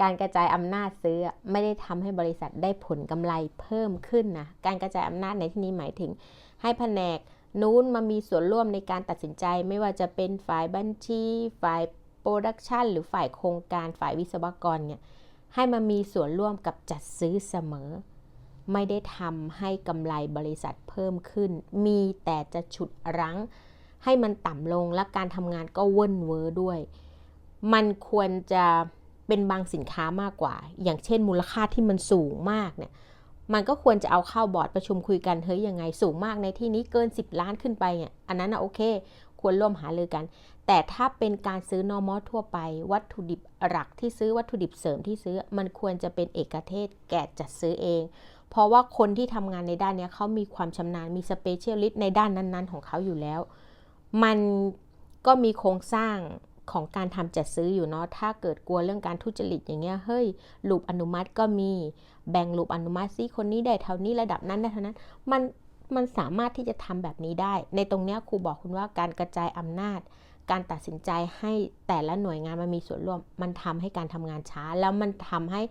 การกระจายอำนาจซื้อไม่ได้ทำให้บริษัทได้ผลกำไรเพิ่มขึ้นนะการกระจายอำนาจในที่นี้หมายถึง ให้แผนกนู้นมามีส่วนร่วมในการตัดสินใจ ไม่ว่าจะเป็นฝ่ายบัญชี ฝ่ายโปรดักชันหรือฝ่ายโครงการฝ่ายวิศวกรเนี่ยให้มามีส่วนร่วมกับจัดซื้อเสมอ ไม่ได้ทำให้กำไรบริษัทเพิ่มขึ้น มีแต่จะฉุดรั้ง ให้มันต่ำลงและการทำงานก็เว่นเวอด้วย มันควรจะ เป็นบางสินค้ามากกว่า อย่างเช่น มูลค่าที่มันสูงมากเนี่ยมันก็ควรจะเอาเข้าบอร์ดประชุมคุยกันเฮ้ยยังไงสูงมากในที่นี้เกิน 10 ล้านขึ้นไปเนี่ยอันนั้นนะโอเค ควรร่วมหารือกัน แต่ถ้าเป็นการซื้อนอมอทั่วไป วัตถุดิบหลักที่ซื้อวัตถุดิบเสริมที่ซื้อ มันควรจะเป็นเอกเทศแก่จัดซื้อเอง เพราะว่าคนที่ทำงานในด้านนี้เขามีความชำนาญมีสเปเชียลิสต์ในด้านนั้น ๆ ของเขาอยู่แล้ว มันก็มีโครงสร้าง ของการทำจัดซื้ออยู่เนาะถ้าเกิดกลัวเรื่องการทุจริตอย่างเงี้ยเฮ้ยลูปอนุมัติก็มีแบ่งลูปอนุมัติซิคนนี้ได้เท่านี้ระดับนั้นได้เท่านั้นมันมันสามารถที่จะทำแบบนี้ได้ ในตรงเนี้ยครูบอกคุณว่าการกระจายอำนาจ การตัดสินใจให้แต่ละหน่วยงานมันมีส่วนร่วม มันทำให้การทำงานช้า แล้วมันทำให้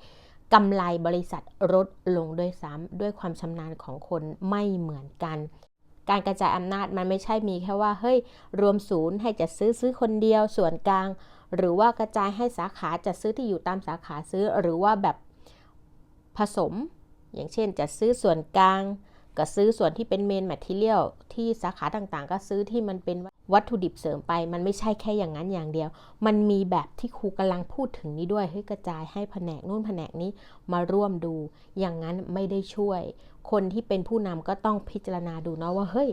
กำไรบริษัทลดลงด้วยซ้ำด้วยความชำนาญของคนไม่เหมือนกัน การกระจายอำนาจมันไม่ใช่มีแค่ว่าเฮ้ยรวมศูนย์ให้จัดซื้อซื้อคนเดียวส่วนกลาง หรือว่ากระจายให้สาขาจัดซื้อที่อยู่ตามสาขาซื้อหรือว่าแบบผสม อย่างเช่นจัดซื้อส่วนกลางก็ซื้อส่วนที่เป็นเมนแมทเทียลที่สาขาต่างๆ ก็ซื้อที่มันเป็น วัตถุดิบเสริมไป มันไม่ใช่แค่อย่างนั้นอย่างเดียว มันมีแบบที่ครูกำลังพูดถึงนี้ด้วยให้กระจายให้แผนกนู่นแผนกนี้มาร่วมดู อย่างนั้นไม่ได้ช่วย คนที่เป็นผู้นำก็ต้องพิจารณาดูเนาะว่าเฮ้ย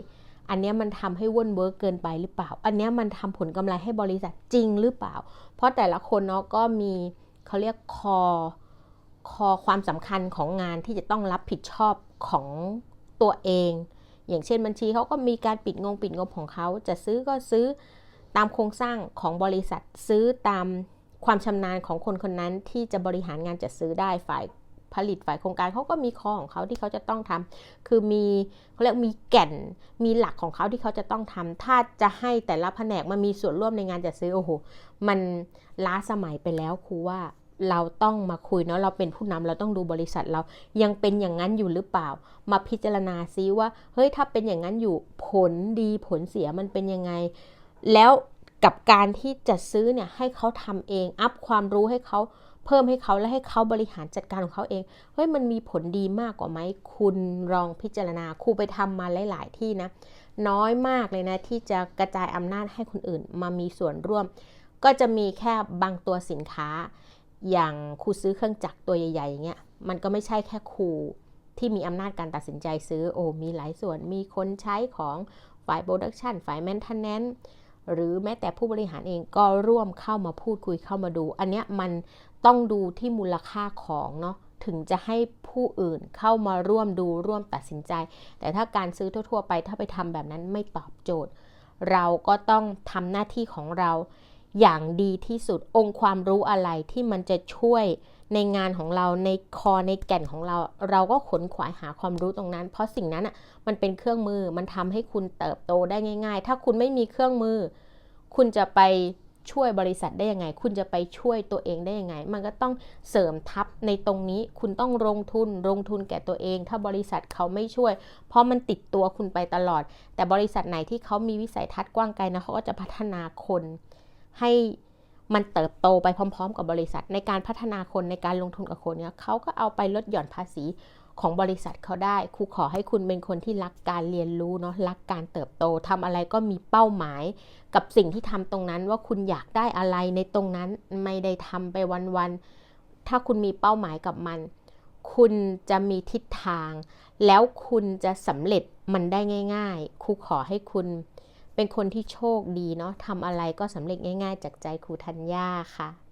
อันนี้มันทำให้ว่นเวิร์กเกินไปหรือเปล่า อันนี้มันทำผลกำไรให้บริษัทจริงหรือเปล่า เพราะแต่ละคนเนาะก็มีเขาเรียกคอคอความสำคัญของงานที่จะต้องรับผิดชอบของตัวเอง อย่างเช่นบัญชีเขาก็มีการปิดงงปิดงบของเขา จะซื้อก็ซื้อตามโครงสร้างของบริษัทซื้อตามความชำนาญของคนคนนั้นที่จะบริหารงานจัดซื้อได้ฝ่ายผลิตฝ่ายโครงการเขาก็มีคอของเขาที่เขาจะต้องทำคือมีเขาเรียกมีแก่นมีหลักของเขาที่เขาจะต้องทำถ้าจะให้แต่ละแผนกมามีส่วนร่วมในงานจัดซื้อโอ้โหมันล้าสมัยไปแล้วครูว่า เราต้องมาคุยเนาะเราเป็นผู้นำเราต้องดูบริษัทเรายังเป็นอย่างนั้นอยู่หรือเปล่า มาพิจารณาซิว่าเฮ้ยถ้าเป็นอย่างนั้นอยู่ผลดีผลเสียมันเป็นยังไง แล้วกับการที่จะซื้อเนี่ยให้เขาทำเองอัพความรู้ให้เขาเพิ่มให้เขาและให้เขาบริหารจัดการของเขาเอง เฮ้ยมันมีผลดีมากกว่าไหมคุณลองพิจารณาครูไปทำมาหลาย ๆ ที่นะ น้อยมากเลยนะ ที่จะกระจายอำนาจให้คนอื่นมามีส่วนร่วม ก็จะมีแค่บางตัวสินค้า อย่างครูซื้อเครื่องจักรตัวใหญ่ๆอย่างเงี้ยมันก็ไม่ใช่แค่ครูที่มีอำนาจการตัดสินใจซื้อโอ้มีหลายส่วนมีคนใช้ของฝ่ายโปรดักชันฝ่ายแมนเทนแนนซ์หรือแม้แต่ผู้บริหารเองก็ร่วมเข้ามาพูดคุยเข้ามาดู อันเนี้ยมันต้องดูที่มูลค่าของเนาะถึงจะให้ผู้อื่นเข้ามาร่วมดูร่วมตัดสินใจ แต่ถ้าการซื้อทั่ว ๆ ไปถ้าไปทำแบบนั้นไม่ตอบโจทย์ เราก็ต้องทำหน้าที่ของเรา อย่างดีที่สุดองค์ความรู้อะไรที่มันจะช่วยในงานของเราในคอในแก่นของเรา เราก็ขนขวายหาความรู้ตรงนั้น เพราะสิ่งนั้นอะมันเป็นเครื่องมือมันทำให้คุณเติบโตได้ง่าย ๆ ถ้าคุณไม่มีเครื่องมือ คุณจะไปช่วยบริษัทได้ยังไง คุณจะไปช่วยตัวเองได้ยังไง มันก็ต้องเสริมทับในตรงนี้ คุณต้องลงทุน ลงทุนแก่ตัวเอง ถ้าบริษัทเขาไม่ช่วย เพราะมันติดตัวคุณไปตลอด แต่บริษัทไหนที่เขามีวิสัยทัศน์กว้างไกลนะเขาก็จะพัฒนาคน ให้มันเติบโตไปพร้อม ๆ กับบริษัท ในการพัฒนาคนในการลงทุนกับคนเนี้ยเขาก็เอาไปลดหย่อนภาษีของบริษัทเขาได้ครูขอให้คุณเป็นคนที่รักการเรียนรู้เนาะรักการเติบโตทำอะไรก็มีเป้าหมาย กับสิ่งที่ทำตรงนั้นว่าคุณอยากได้อะไรในตรงนั้นไม่ได้ทำไปวันๆถ้าคุณมีเป้าหมายกับมัน คุณจะมีทิศทาง แล้วคุณจะสำเร็จมันได้ง่าย ๆครูขอให้คุณ เป็นคนที่โชคดีเนาะทำอะไรก็สำเร็จง่าย ๆ จากใจครูธัญญาค่ะ